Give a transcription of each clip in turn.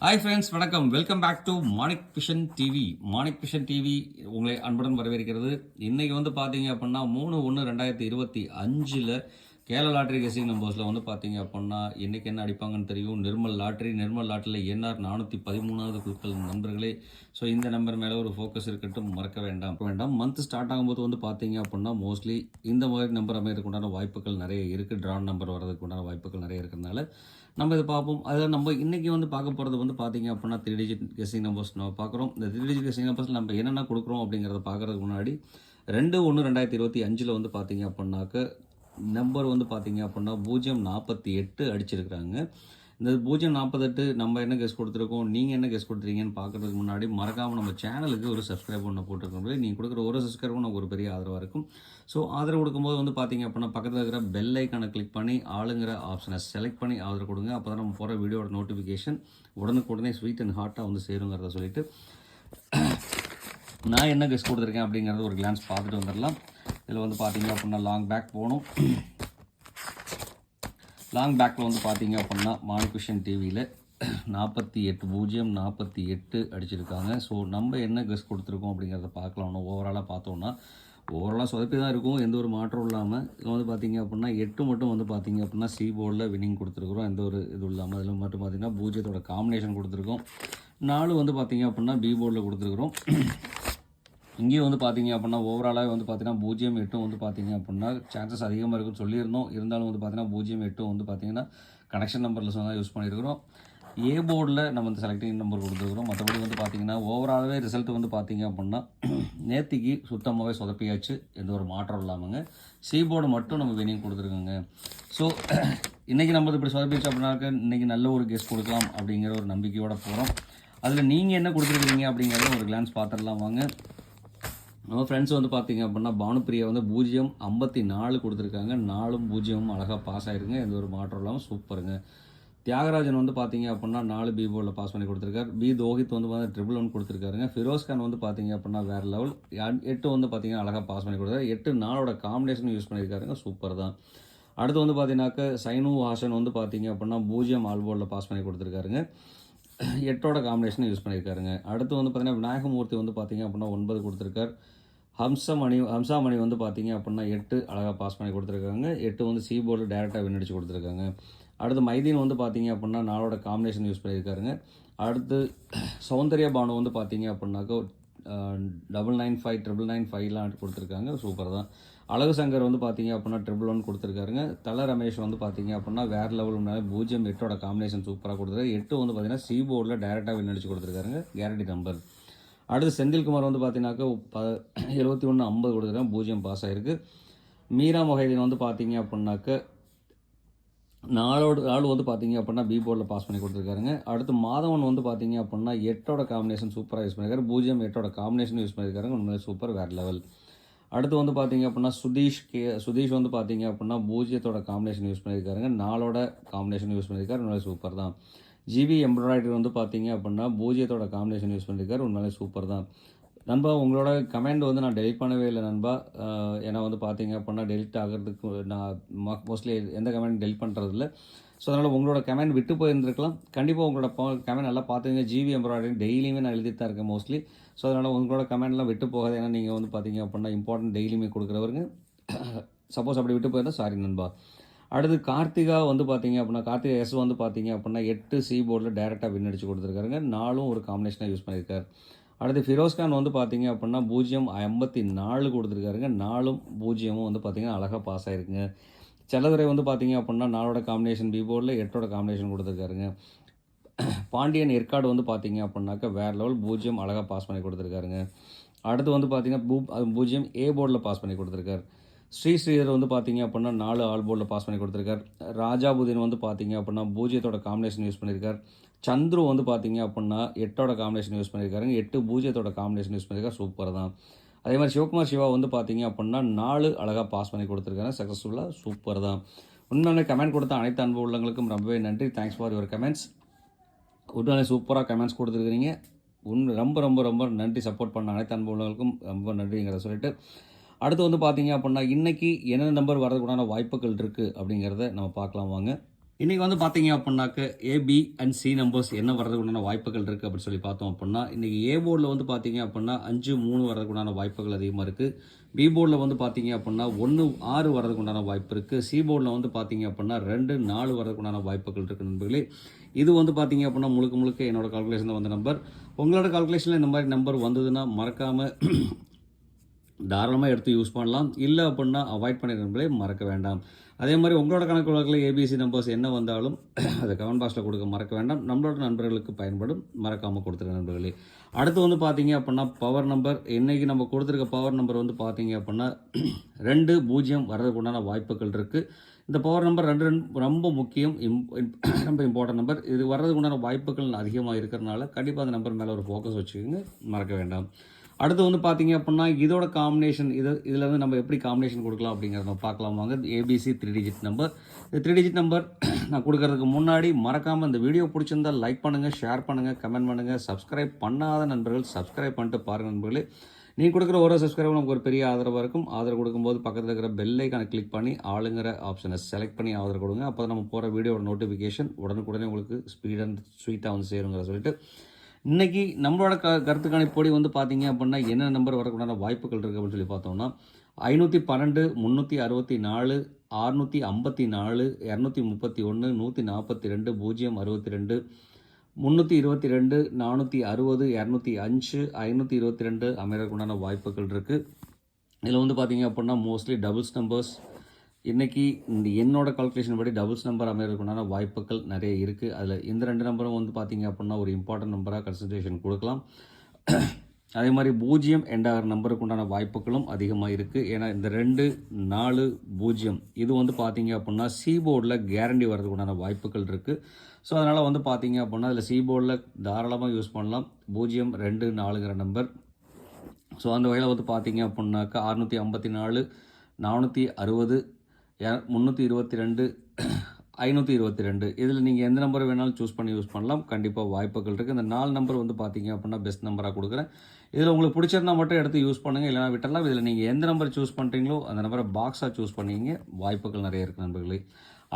Hi friends வணக்கம். Welcome back to Manik vision TV Manik vision TV உங்களை அன்புடன் வரவேற்கிறது. இன்றைக்கி வந்து பார்த்தீங்க அப்படின்னா மூணு ஒன்று ரெண்டாயிரத்தி இருபத்தி அஞ்சில் கேரள லாட்ரி கெஸிங் நம்பர்ஸில் வந்து பார்த்தீங்க அப்படின்னா இன்னைக்கு என்ன அடிப்பாங்கன்னு தெரியும். நிர்மல் லாட்ரி நிர்மல் லாட்ரியில் என்ஆர் நானூற்றி பதிமூணாவது குழுக்கள் நண்பர்களே. ஸோ இந்த நம்பர் மேலே ஒரு ஃபோக்கஸ் இருக்கட்டும் மறக்க வேண்டாம். வேண்டாம். மந்த் ஸ்டார்ட் ஆகும்போது வந்து பார்த்தீங்க அப்படின்னா மோஸ்ட்லி இந்த மாதிரி நம்பர் அமையறதுக்கு உண்டான வாய்ப்புகள் நிறைய இருக்குது ட்ரான் நம்பர் வர்றதுக்கு உண்டான வாய்ப்புகள் நிறைய இருக்கிறதுனால நம்ம இதை பார்ப்போம். அதில் நம்ம இன்றைக்கி வந்து பார்க்க போகிறது வந்து பார்த்தீங்க அப்படின்னா த்ரீ டிஜிட் கெஸிங் நம்பர்ஸ் நம்ம பார்க்குறோம். இந்த த்ரீ டிஜிட் கெஸிங் நம்பர்ஸில் நம்ம என்னென்ன கொடுக்குறோம் அப்படிங்கிறத பார்க்குறதுக்கு முன்னாடி ரெண்டு ஒன்று ரெண்டாயிரத்தி இருபத்தி அஞ்சில் வந்து பார்த்தீங்க அப்படின்னாக்க நம்பர் வந்து பார்த்தீங்க அப்படின்னா பூஜ்ஜியம் நாற்பத்தி எட்டு அடிச்சிருக்கிறாங்க. இந்த பூஜ்ஜியம் நாற்பத்தெட்டு நம்ம என்ன கெஸ் கொடுத்துருக்கோம்? நீங்கள் என்ன கெஸ் கொடுத்துருக்கீங்கன்னு பார்க்குறதுக்கு முன்னாடி மறக்காமல் நம்ம சேனலுக்கு ஒரு சப்ஸ்கிரைப் பண்ண போட்டுருக்கோம். நீங்கள் கொடுக்குற ஒரு சப்ஸ்கிரைபும் நமக்கு ஒரு பெரிய ஆதரவாக இருக்கும். ஸோ ஆதரவு கொடுக்கும்போது வந்து பார்த்தீங்க அப்படின்னா பக்கத்தில் இருக்கிற பெல் ஐக்கானை கிளிக் பண்ணி ஆளுங்கிற ஆப்ஷனை செலக்ட் பண்ணி ஆதரவு கொடுங்க. அப்போ தான் நம்ம போகிற வீடியோட நோட்டிஃபிகேஷன் உடனுக்குடனே ஸ்வீட் அண்ட் ஹாட்டாக வந்து சேருங்கிறத சொல்லிட்டு நான் என்ன கெஸ் கொடுத்துருக்கேன் அப்படிங்கிறத ஒரு கிளான்ஸ் பார்த்துட்டு வந்துடலாம். இதில் வந்து பார்த்தீங்க அப்படின்னா லாங் பேக் போகணும். லாங் பேக்கில் வந்து பார்த்தீங்க அப்படின்னா மானிகுஷன் டிவியில் நாற்பத்தி எட்டு பூஜ்ஜியம் நாற்பத்தி எட்டு அடிச்சிருக்காங்க. ஸோ நம்ம என்ன கெஸ் கொடுத்துருக்கோம் அப்படிங்கிறத பார்க்கலாம். ஒன்று ஓவராலாக பார்த்தோம்னா ஓவராலாக சொதப்பி தான் இருக்கும். எந்த ஒரு மாற்றம் இல்லாமல் இது வந்து பார்த்தீங்க அப்படின்னா எட்டு மட்டும் வந்து பார்த்தீங்க அப்படின்னா சி போர்டில் வினிங் கொடுத்துருக்குறோம். எந்த ஒரு இதுவும் இல்லாமல் அதில் மட்டும் பார்த்தீங்கன்னா பூஜ்ஜியத்தோட காம்பினேஷன் கொடுத்துருக்கோம். நாலு வந்து பார்த்தீங்க அப்படின்னா பி போர்டில் கொடுத்துருக்குறோம். இங்கேயும் வந்து பார்த்தீங்க அப்படின்னா ஓவராலாக வந்து பார்த்தீங்கன்னா பூஜ்ஜியம் எட்டும் வந்து பார்த்தீங்க அப்படின்னா சான்சஸ் அதிகமாக இருக்குன்னு சொல்லியிருந்தோம். இருந்தாலும் வந்து பார்த்தீங்கன்னா பூஜ்ஜியம் எட்டும் வந்து பார்த்தீங்கன்னா கனெக்ஷன் நம்பரில் சொன்னால் யூஸ் பண்ணியிருக்கிறோம் ஏ போர்டில் நம்ம இந்த செலக்டிங் நம்பர் கொடுத்துருக்குறோம். மற்றபடி வந்து பார்த்திங்கன்னா ஓவராலாகவே ரிசல்ட் வந்து பார்த்திங்க அப்படின்னா நேத்திக்கு சுத்தமாகவே சொதப்பியாச்சு. எந்த ஒரு மாற்றம் இல்லாமங்க. சி போர்டு மட்டும் நம்ம வினிங் கொடுத்துருக்கோங்க. ஸோ இன்றைக்கி நம்ம இப்படி சொதப்பிச்சு அப்படின்னாக்க இன்றைக்கி நல்ல ஒரு கெஸ்ட் கொடுக்கலாம் அப்படிங்கிற ஒரு நம்பிக்கையோடு போகிறோம் அதில் நீங்கள் என்ன கொடுத்துருக்கீங்க அப்படிங்கிறத ஒரு கிளான்ஸ் பார்த்துடலாம் வாங்க. நம்ம ஃப்ரெண்ட்ஸ் வந்து பார்த்தீங்க அப்படின்னா பானுப்பிரியா வந்து பூஜ்ஜியம் ஐம்பத்தி நாலு கொடுத்துருக்காங்க. நாலும் பூஜ்ஜியமும் அழகாக பாஸ் ஆகிருங்க எந்த ஒரு மாற்றம் இல்லாமல் சூப்பருங்க தியாகராஜன் வந்து பார்த்தீங்க அப்படின்னா நாலு பி போர்டில் பாஸ் பண்ணி கொடுத்துருக்காரு. பி தோஹித் வந்து பார்த்தீங்கன்னா ட்ரிபிள் ஒன் கொடுத்துருக்காருங்க. ஃபிரோஸ் கான் வந்து பார்த்தீங்க அப்படின்னா வேறு லெவல் எட்டு வந்து பார்த்தீங்கன்னா அழகாக பாஸ் பண்ணி கொடுத்தாரு எட்டு நாளோட காம்பினேஷன் யூஸ் பண்ணியிருக்காருங்க. சூப்பர் தான். அடுத்து வந்து பார்த்தீங்கன்னாக்க சைனு ஹாசன் வந்து பார்த்தீங்க அப்படின்னா பூஜ்ஜியம் ஆல் போர்டில் பாஸ் பண்ணி கொடுத்துருக்காருங்க. எட்டோட காம்பினேஷன் யூஸ் பண்ணியிருக்காருங்க. அடுத்து வந்து பார்த்தீங்கன்னா விநாயகமூர்த்தி வந்து பார்த்தீங்க அப்படின்னா ஒன்பது கொடுத்துருக்காரு. ஹம்சமணி ஹம்சாமணி வந்து பார்த்தீங்க அப்படின்னா எட்டு அழகாக பாஸ் பண்ணி கொடுத்துருக்காங்க. எட்டு வந்து சி போர்டில் டேரெக்டாக வின்னடிச்சு கொடுத்துருக்காங்க. அடுத்து மைதீன் வந்து பார்த்தீங்க அப்படின்னா நாளோட காம்பினேஷன் யூஸ் பண்ணியிருக்காருங்க. அடுத்து சௌந்தர்யா பானு வந்து பார்த்தீங்க அப்படின்னாக்கா double nine five triple nine ஃபைவ்லாம் கொடுத்துருக்காங்க. சூப்பர் தான். அழகு சங்கர் வந்து பார்த்தீங்க அப்படின்னா ட்ரிபிள் ஒன் கொடுத்துருக்காருங்க. தல ரமேஷ் வந்து பார்த்தீங்க அப்படின்னா வேறு லெவல் முன்னாடி பூஜ்ஜியம் எட்டோட காம்பினேஷன் சூப்பராக கொடுத்துருக்காரு. எட்டு வந்து பார்த்தீங்கன்னா சி போர்டில் டேரெக்டாக வின்னடிச்சு கொடுத்துருக்காருங்க. கேரண்டி நம்பர் அடுத்து செந்தில்குமார் வந்து பார்த்தீங்கன்னாக்கா ப எழுபத்தி ஒன்று ஐம்பது கொடுத்துருக்காங்க. பூஜ்ஜியம் பாஸ் ஆகிருக்கு மீரா மொஹைதீன் வந்து பார்த்தீங்க அப்படின்னாக்க நாலோட நாலு வந்து பார்த்தீங்க அப்படின்னா பி போர்டில் பாஸ் பண்ணி கொடுத்துருக்காருங்க. அடுத்து மாதவன் வந்து பார்த்தீங்க அப்படின்னா எட்டோட காம்பினேஷன் சூப்பராக யூஸ் பண்ணியிருக்காரு பூஜ்ஜியம் எட்டோட காம்பினேஷன் யூஸ் பண்ணியிருக்காருங்க உண்மையிலே சூப்பர் வேறு லெவல் அடுத்து வந்து பார்த்தீங்க அப்படின்னா சுதீஷ் கே சுதீஷ் வந்து பார்த்தீங்க அப்படின்னா பூஜ்ஜியத்தோட காம்பினேஷன் யூஸ் பண்ணியிருக்காருங்க நாலோட காம்பினேஷன் யூஸ் பண்ணியிருக்காரு உண்மையிலே சூப்பர் தான். ஜிபி எம்ப்ராய்டரி வந்து பார்த்தீங்க அப்படின்னா பூஜ்ஜியத்தோட காம்பினேஷன் யூஸ் பண்ணியிருக்காரு உண்மையிலே சூப்பர் தான். நண்பா உங்களோட கமெண்ட் வந்து நான் டெலிட் பண்ணவே இல்லை நண்பா. ஏன்னா வந்து பார்த்தீங்க அப்படின்னா டெலிட் ஆகிறதுக்கு நான் மோஸ்ட்லி எந்த கமெண்ட் டெலிட் பண்ணுறதில்ல ஸோ அதனால் உங்களோட கமெண்ட் விட்டு போயிருந்துருக்கலாம். கண்டிப்பாக உங்களோட கமெண்ட் நல்லா பார்த்துங்க ஜிவி எம்ப்ராய்டரி டெய்லியுமே நான் எழுதி தான் இருக்கேன் மோஸ்ட்லி ஸோ அதனால் உங்களோட கமெண்ட்லாம் விட்டு போகாது. ஏன்னா நீங்கள் வந்து பார்த்தீங்க அப்படின்னா இம்பார்ட்டன்ட் டெய்லியுமே கொடுக்குறவருங்க. சப்போஸ் அப்படி விட்டு போயிருந்தால் சாரி நண்பா. அடுத்து கார்த்திகா வந்து பார்த்தீங்க அப்படின்னா கார்த்திகா எஸ் வந்து பார்த்தீங்க அப்படின்னா எட்டு சி போர்டில் டேரெக்டாக வின் அடிச்சு கொடுத்துருக்காருங்க. நாலும் ஒரு காம்பினேஷனாக யூஸ் பண்ணியிருக்காரு. அடுத்து ஃபிரோஸ்கான் வந்து பார்த்தீங்க அப்படின்னா பூஜ்ஜியம் ஐம்பத்தி நாலு கொடுத்துருக்காருங்க. நாலும் பூஜ்ஜியமும் வந்து பார்த்தீங்கன்னா அழகாக பாஸ் ஆயிருக்குங்க. செல்லதுரை வந்து பார்த்தீங்க அப்படின்னா நாலோட காம்பினேஷன் பி போர்டில் எட்டோட காம்பினேஷன் கொடுத்துருக்காருங்க. பாண்டியன் ஏற்காடு வந்து பார்த்தீங்க அப்படின்னாக்கா வேறு லெவல் பூஜ்ஜியம் அழகாக பாஸ் பண்ணி கொடுத்துருக்காருங்க. அடுத்து வந்து பார்த்தீங்கன்னா பூ பூஜ்ஜியம் ஏ போர்டில் பாஸ் பண்ணி கொடுத்துருக்காரு. ஸ்ரீ ஸ்ரீதர் வந்து பார்த்தீங்க அப்படின்னா நாலு ஆல் போர்டில் பாஸ் பண்ணி கொடுத்துருக்காரு. ராஜாபுதீன் வந்து பார்த்தீங்க அப்படின்னா பூஜ்ஜியத்தோட காம்பினேஷன் யூஸ் பண்ணியிருக்காரு சந்துரு வந்து பார்த்தீங்க அப்படின்னா எட்டோட காம்பினேஷன் யூஸ் பண்ணியிருக்காருங்க எட்டு பூஜ்ஜியத்தோட காம்பினேஷன் யூஸ் பண்ணியிருக்காரு சூப்பர் தான். அதே மாதிரி சிவகுமார் சிவா வந்து பார்த்தீங்க அப்படின்னா நாலு அழகாக பாஸ் பண்ணி கொடுத்துருக்காங்க சக்ஸஸ்ஃபுல்லாக சூப்பர் தான். உண்மையான கமெண்ட் கொடுத்த அனைத்து அன்பு உள்ளவங்களுக்கும் ரொம்பவே நன்றி. தேங்க்ஸ் ஃபார் யுவர் கமெண்ட்ஸ் உண்மையிலே சூப்பராக கமெண்ட்ஸ் கொடுத்துருக்கிறீங்க. உன் ரொம்ப ரொம்ப ரொம்ப நன்றி. சப்போர்ட் பண்ண அனைத்து அன்பு உள்ளவங்களுக்கும் ரொம்ப நன்றிங்கிறத சொல்லிட்டு அடுத்து வந்து பார்த்தீங்க அப்படின்னா இன்றைக்கி என்னென்ன நம்பர் வரதுக்குண்டான வாய்ப்புகள் இருக்குது அப்படிங்கிறத நம்ம பார்க்கலாம் வாங்க. இன்றைக்கி வந்து பார்த்தீங்க அப்படின்னாக்க ஏபி அண்ட் சி நம்பர்ஸ் என்ன வர்றதுக்குண்டான வாய்ப்புகள் இருக்குது அப்படின்னு சொல்லி பார்த்தோம் அப்படின்னா இன்றைக்கி ஏ போர்டில் வந்து பார்த்தீங்க அப்படின்னா அஞ்சு மூணு வர்றதுக்குண்டான வாய்ப்புகள் அதிகமாக இருக்குது பி போர்டில் வந்து பார்த்தீங்க அப்படின்னா ஒன்று ஆறு வரதுக்குண்டான வாய்ப்பு இருக்குது சி போர்டில் வந்து பார்த்தீங்க அப்படின்னா ரெண்டு நாலு வர்றதுக்குண்டான வாய்ப்புகள் இருக்குது நண்பர்களே. இது வந்து பார்த்தீங்க அப்படின்னா முழுக்க முழுக்க என்னோடய கால்குலேஷனில் வந்த நம்பர் உங்களோட கால்குலேஷனில் இந்த மாதிரி நம்பர் வந்ததுன்னா மறக்காமல் தாராளமாக எடுத்து யூஸ் பண்ணலாம். இல்லை அப்படின்னா அவாய்ட் பண்ணிடுற நண்பர்களே மறக்க வேண்டாம். அதே மாதிரி உங்களோட கணக்கு வழக்கில் ஏபிசி நம்பர்ஸ் என்ன வந்தாலும் அதை கமெண்ட் பாக்ஸில் கொடுக்க மறக்க வேண்டாம். நம்மளோட நண்பர்களுக்கு பயன்படும். மறக்காமல் கொடுத்துரு நண்பர்களே. அடுத்து வந்து பார்த்தீங்க அப்படின்னா பவர் நம்பர் இன்றைக்கி நம்ம கொடுத்துருக்க பவர் நம்பர் வந்து பார்த்தீங்க அப்படின்னா ரெண்டு பூஜ்ஜியம் வர்றதுக்கு உண்டான வாய்ப்புகள் இருக்குது இந்த பவர் நம்பர் ரெண்டு ரெண்டு ரொம்ப முக்கியம். இம் ரொம்ப இம்பார்ட்டன்ட் நம்பர் இது வர்றதுக்கு உண்டான வாய்ப்புகள் அதிகமாக இருக்கிறனால கண்டிப்பாக அந்த நம்பர் மேலே ஒரு ஃபோக்கஸ் வச்சுக்கோங்க. மறக்க வேண்டாம். அடுத்து வந்து பார்த்தீங்க அப்படின்னா இதோட காம்பினேஷன் இது இதில் வந்து நம்ம எப்படி காம்பினேஷன் கொடுக்கலாம் அப்படிங்கிறத நம்ம பார்க்கலாம் வாங்க. ஏபிசி த்ரீ டிஜிட் நம்பர் இந்த த்ரீ டிஜிட் நம்பர் நான் கொடுக்கறதுக்கு முன்னாடி மறக்காமல் இந்த வீடியோ பிடிச்சிருந்தா லைக் பண்ணுங்கள் ஷேர் பண்ணுங்கள் கமெண்ட் பண்ணுங்கள் சப்ஸ்கிரைப் பண்ணாத நண்பர்கள் சப்ஸ்கிரைப் பண்ணிட்டு பாருங்கள் நண்பர்களே. நீங்கள் கொடுக்குற ஒரு சப்ஸ்கிரைபர் நமக்கு ஒரு பெரிய ஆதரவாக இருக்கும். ஆதரவு கொடுக்கும்போது பக்கத்தில் இருக்கிற பெல்லைக்கான கிளிக் பண்ணி ஆளுங்கிற ஆப்ஷனை செலக்ட் பண்ணி ஆதரவு கொடுங்க. அப்போ நம்ம போகிற வீடியோட நோட்டிஃபிகேஷன் உடனுக்குடனே உங்களுக்கு ஸ்பீட் அண்ட் ஸ்வீட்டாக வந்து சேருங்கிற சொல்லிட்டு இன்றைக்கி நம்மளோட க கருத்து கணிப்பொடி வந்து பார்த்தீங்க அப்படின்னா என்ன நம்பர் வரக்கூடாத வாய்ப்புகள் இருக்குது அப்படின்னு சொல்லி பார்த்தோம்னா ஐநூற்றி பன்னெண்டு முந்நூற்றி அறுபத்தி நாலு அறுநூற்றி ஐம்பத்தி நாலு இரநூத்தி முப்பத்தி ஒன்று நூற்றி நாற்பத்தி ரெண்டு பூஜ்ஜியம் அறுபத்தி ரெண்டு முந்நூற்றி இருபத்தி ரெண்டு நானூற்றி அறுபது இரநூத்தி அஞ்சு ஐநூற்றி இருபத்தி ரெண்டு அமைகிறதுக்குண்டான வாய்ப்புகள் இருக்குது இதில் வந்து பார்த்தீங்க அப்படின்னா மோஸ்ட்லி டபுள்ஸ் நம்பர்ஸ் இன்றைக்கி இந்த என்னோட கால்குலேஷன் படி டபுள்ஸ் நம்பர் அமைறதுக்குண்டான வாய்ப்புகள் நிறைய இருக்குது அதில் இந்த ரெண்டு நம்பரும் வந்து பார்த்தீங்க அப்படின்னா ஒரு இம்பார்ட்டன்ட் நம்பராக கன்சன்ட்ரேஷன் கொடுக்கலாம். அதே மாதிரி பூஜ்ஜியம் எண்டாகிற நம்பருக்கு உண்டான வாய்ப்புகளும் அதிகமாக இருக்குது ஏன்னா இந்த ரெண்டு நாலு பூஜ்ஜியம் இது வந்து பார்த்தீங்க அப்படின்னா சீபோர்டில் கேரண்டி வர்றதுக்கு உண்டான வாய்ப்புகள் இருக்குது ஸோ அதனால் வந்து பார்த்தீங்க அப்படின்னா அதில் சீபோர்டில் தாராளமாக யூஸ் பண்ணலாம். பூஜ்ஜியம் ரெண்டு நாலுங்கிற நம்பர் ஸோ அந்த வகையில் வந்து பார்த்தீங்க அப்படின்னாக்கா அறுநூற்றி ஐம்பத்தி நாலு நானூற்றி அறுபது முந்நூற்றி இருபத்தி ரெண்டு ஐநூற்றி இருபத்தி ரெண்டு. இதில் நீங்கள் எந்த நம்பர் வேணாலும் சூஸ் பண்ணி யூஸ் பண்ணலாம். கண்டிப்பாக வாய்ப்புகள் இருக்குது இந்த நாலு நம்பர் வந்து பார்த்தீங்க அப்படின்னா பெஸ்ட் நம்பராக கொடுக்குறேன். இதில் உங்களுக்கு பிடிச்சிருந்தா மட்டும் எடுத்து யூஸ் பண்ணுங்கள் இல்லைனா விட்டலாம் இதில் நீங்கள் எந்த நம்பர் சூஸ் பண்ணுறீங்களோ அந்த நம்பரை பாக்ஸாக சூஸ் பண்ணிங்க. வாய்ப்புகள் நிறைய இருக்குது நண்பர்களே.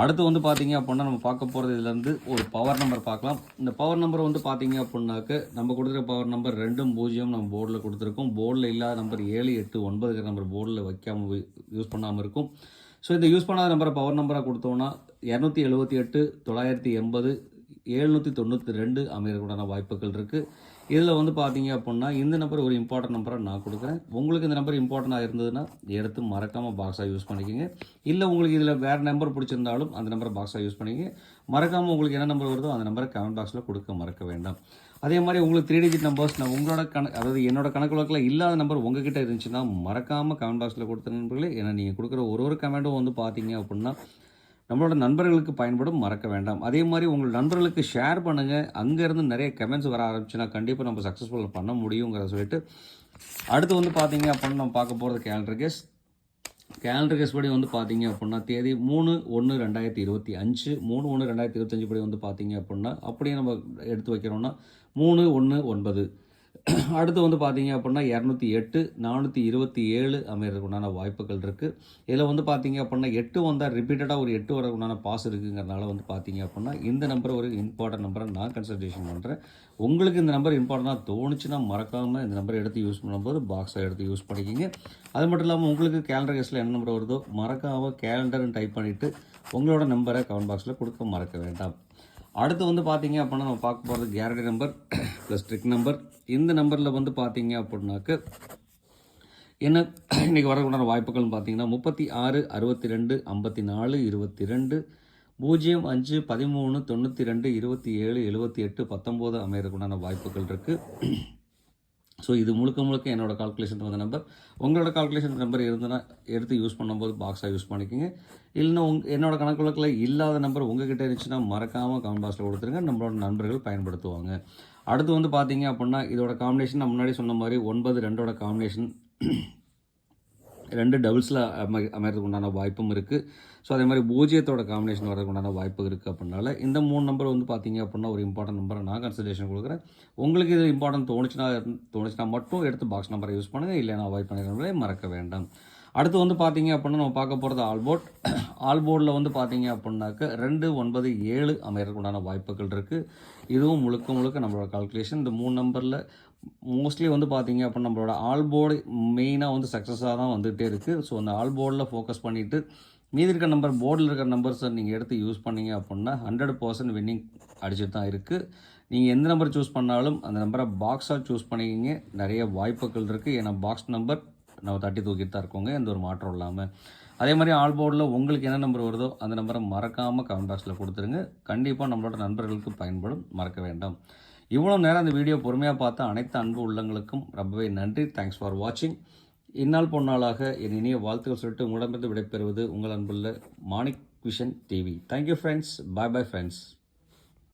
அடுத்து வந்து பார்த்தீங்க அப்படின்னா நம்ம பார்க்க போகிறது இதுலேருந்து ஒரு பவர் நம்பர் பார்க்கலாம். இந்த பவர் நம்பர் வந்து பார்த்தீங்க அப்படின்னாக்க நம்ம கொடுக்குற பவர் நம்பர் ரெண்டும் பூஜ்ஜியம் நம்ம போர்டில் கொடுத்துருக்கோம். போர்டில் இல்லாத நம்பர் ஏழு எட்டு ஒன்பதுங்கிற நம்பர் போர்டில் வைக்காமல் யூஸ் பண்ணாமல் இருக்கும். ஸோ இந்த யூஸ் பண்ணாத நம்பரை பவர் நம்பராக கொடுத்தோன்னா இரநூத்தி எழுபத்தி எட்டு தொள்ளாயிரத்தி எண்பது எழுநூற்றி தொண்ணூற்றி ரெண்டு அமையக்கூடான வாய்ப்புகள் இருக்குது இதில் வந்து பார்த்தீங்க அப்படின்னா இந்த நம்பர் ஒரு இம்பார்ட்டன்ட் நம்பராக நான் கொடுக்குறேன். உங்களுக்கு இந்த நம்பர் இம்பார்ட்டண்ட்டாக இருந்ததுன்னா எடுத்து மறக்காமல் பாக்ஸாக யூஸ் பண்ணிக்கோங்க. இல்லை உங்களுக்கு இதில் வேறு நம்பர் பிடிச்சிருந்தாலும் அந்த நம்பரை பாக்ஸாக யூஸ் பண்ணிக்கங்க. மறக்காமல் உங்களுக்கு என்ன நம்பர் வருதோ அந்த நம்பரை கமெண்ட் பாக்ஸில் கொடுக்க மறக்க வேண்டாம். அதே மாதிரி உங்களுக்கு த்ரீ டிஜிட் நம்பர்ஸ் நான் உங்களோட கணக்கு அதாவது என்னோட கணக்கு வழக்கில் இல்லாத நம்பர் உங்ககிட்ட இருந்துச்சுன்னா மறக்காமல் கமெண்ட் பாக்ஸில் கொடுத்த நண்பர்களே ஏன்னா நீங்கள் கொடுக்குற ஒரு ஒரு கமெண்ட்டும் வந்து பார்த்தீங்க அப்படின்னா நம்மளோட நண்பர்களுக்கு பயன்படும் மறக்க வேண்டாம். அதே மாதிரி உங்கள் நண்பர்களுக்கு ஷேர் பண்ணுங்கள் அங்கேருந்து நிறைய கமெண்ட்ஸ் வர ஆரம்பிச்சுன்னா கண்டிப்பாக நம்ம சக்ஸஸ்ஃபுல்லாக பண்ண முடியுங்கிறத சொல்லிட்டு அடுத்து வந்து பார்த்தீங்க அப்படின்னு நம்ம பார்க்க போகிறது கேலண்டர் கேஸ் கேலண்டர் கேஸ் படி வந்து பார்த்தீங்க அப்படின்னா தேதி மூணு ஒன்று ரெண்டாயிரத்தி இருபத்தி அஞ்சு. மூணு ஒன்று ரெண்டாயிரத்தி இருபத்தஞ்சு படி வந்து பார்த்தீங்க அப்படின்னா அப்படியே நம்ம எடுத்து வைக்கிறோம்னா மூணு ஒன்று ஒன்பது. அடுத்து வந்து பார்த்தீங்க அப்படின்னா இரநூத்தி எட்டு நானூற்றி இருபத்தி ஏழு அமைகிறதுக்கு உண்டான வாய்ப்புகள் இருக்குது இதில் வந்து பார்த்தீங்க அப்படின்னா எட்டு வந்தால் ரிப்பீட்டடாக ஒரு எட்டு வரக்கு உண்டான பாஸ் இருக்குங்கிறனால வந்து பார்த்தீங்க அப்படின்னா இந்த நம்பர் ஒரு இம்பார்ட்டன்ட் நம்பரை நான் கன்சல்டேஷன் பண்ணுறேன் உங்களுக்கு இந்த நம்பர் இம்பார்ட்டண்ட்டாக தோணுச்சுன்னா மறக்காமல் இந்த நம்பர் எடுத்து யூஸ் பண்ணும்போது பாக்ஸை எடுத்து யூஸ் பண்ணிக்கிங்க. அது மட்டும் இல்லாமல் உங்களுக்கு கேலண்டர் கேஸில் என்ன நம்பர் வருதோ மறக்காமல் கேலண்டர்னு டைப் பண்ணிவிட்டு உங்களோட நம்பரை கமெண்ட் பாக்ஸில் கொடுக்க மறக்க வேண்டாம். அடுத்து வந்து பார்த்தீங்க அப்படின்னா நம்ம பார்க்க போகிறது guarantee number plus trick number இந்த நம்பரில் வந்து பார்த்தீங்க அப்படின்னாக்க என்ன இன்றைக்கி வரக்கூடிய வாய்ப்புகள்னு பார்த்தீங்கன்னா முப்பத்தி ஆறு அறுபத்தி ரெண்டு ஐம்பத்தி நாலு இருபத்தி ரெண்டு பூஜ்ஜியம் அஞ்சு பதிமூணு தொண்ணூற்றி ரெண்டு இருபத்தி ஏழு எழுபத்தி எட்டு பத்தொம்போது அமையறதுக்குண்டான வாய்ப்புகள் இருக்குது ஸோ இது முழுக்க முழுக்க என்னோடய கால்குலேஷன் வந்த நம்பர் உங்களோட கால்குலேஷன் நம்பர் இருந்ததுன்னா எடுத்து யூஸ் பண்ணும்போது பாக்ஸாக யூஸ் பண்ணிக்கோங்க. இல்லைன்னா உங் என்னோட கணக்கு வழக்கில் இல்லாத நம்பர் உங்ககிட்ட இருந்துச்சுன்னா மறக்காமல் கமெண்ட் பாக்ஸில் கொடுத்துருங்க. நம்மளோட நண்பர்கள் பயன்படுத்துவாங்க. அடுத்து வந்து பார்த்தீங்க அப்படின்னா இதோட காம்பினேஷன் நான் முன்னாடி சொன்ன மாதிரி ஒன்பது ரெண்டோட காம்பினேஷன் ரெண்டு டபுள்ஸில் அமை அமைகிறதுக்கு உண்டான வாய்ப்பும் இருக்குது ஸோ அதே மாதிரி பூஜ்ஜியத்தோட காம்பினேஷன் வரதுக்கு உண்டான வாய்ப்பு இருக்குது அப்படின்னால இந்த மூணு நம்பர் வந்து பார்த்தீங்க அப்படின்னா ஒரு இம்பார்ட்டன்ட் நம்பரை நான் கன்சிடரேஷன் கொடுக்குறேன். உங்களுக்கு இது இம்பார்ட்டன்ட் தோணுச்சுன்னா தோணுச்சுன்னா மட்டும் எடுத்து பாக்ஸ் நம்பரை யூஸ் பண்ணுங்கள் இல்லைன்னா அவாய்ட் பண்ணிக்கிறவங்களே மறக்க வேண்டாம். அடுத்து வந்து பார்த்தீங்க அப்படின்னா நம்ம பார்க்க போகிறது ஆல்போர்ட் ஆல்போர்டில் வந்து பார்த்தீங்க அப்படின்னாக்க ரெண்டு ஒன்பது ஏழு அமையறதுக்குண்டான வாய்ப்புகள் இருக்குது இதுவும் முழுக்க முழுக்க நம்மளோட கால்குலேஷன் இந்த மூணு நம்பரில் மோஸ்ட்லி வந்து பார்த்தீங்க அப்படின்னா நம்மளோட ஆல்போர்டு மெயினாக வந்து சக்ஸஸாக தான் வந்துகிட்டே இருக்குது ஸோ அந்த ஆல்போர்டில் ஃபோக்கஸ் பண்ணிவிட்டு மீதி இருக்கிற நம்பர் போர்டில் இருக்கிற நம்பர்ஸை நீங்கள் எடுத்து யூஸ் பண்ணீங்க அப்படின்னா ஹண்ட்ரட் பர்சன்ட் வின்னிங் அடிச்சுட்டு தான் இருக்குது நீங்கள் எந்த நம்பர் சூஸ் பண்ணாலும் அந்த நம்பரை பாக்ஸாக சூஸ் பண்ணிக்கிங்க. நிறைய வாய்ப்புகள் இருக்குது ஏன்னா பாக்ஸ் நம்பர் நம்ம தட்டி தூக்கிட்டு தான் இருக்கோங்க. எந்த ஒரு மாற்றம் இல்லாமல் அதே மாதிரி ஆல் போர்டில் உங்களுக்கு என்ன நம்பர் வருதோ அந்த நம்பரை மறக்காமல் கமெண்ட் பாக்ஸில் கொடுத்துருங்க. கண்டிப்பாக நம்மளோட நண்பர்களுக்கு பயன்படும். மறக்க வேண்டாம். இவ்வளோ நேரம் அந்த வீடியோ பொறுமையாக பார்த்த அனைத்து அன்பு உள்ளங்களுக்கும் ரொம்பவே நன்றி. தேங்க்ஸ் ஃபார் வாட்சிங் இந்நாள் பொன்னாளாக என் இனிய வாழ்த்துக்கள் சொல்லிட்டு உங்களிடமிருந்து விடைபெறுவது உங்கள் அன்புள்ள Manik vision TV. Thank you friends bye bye friends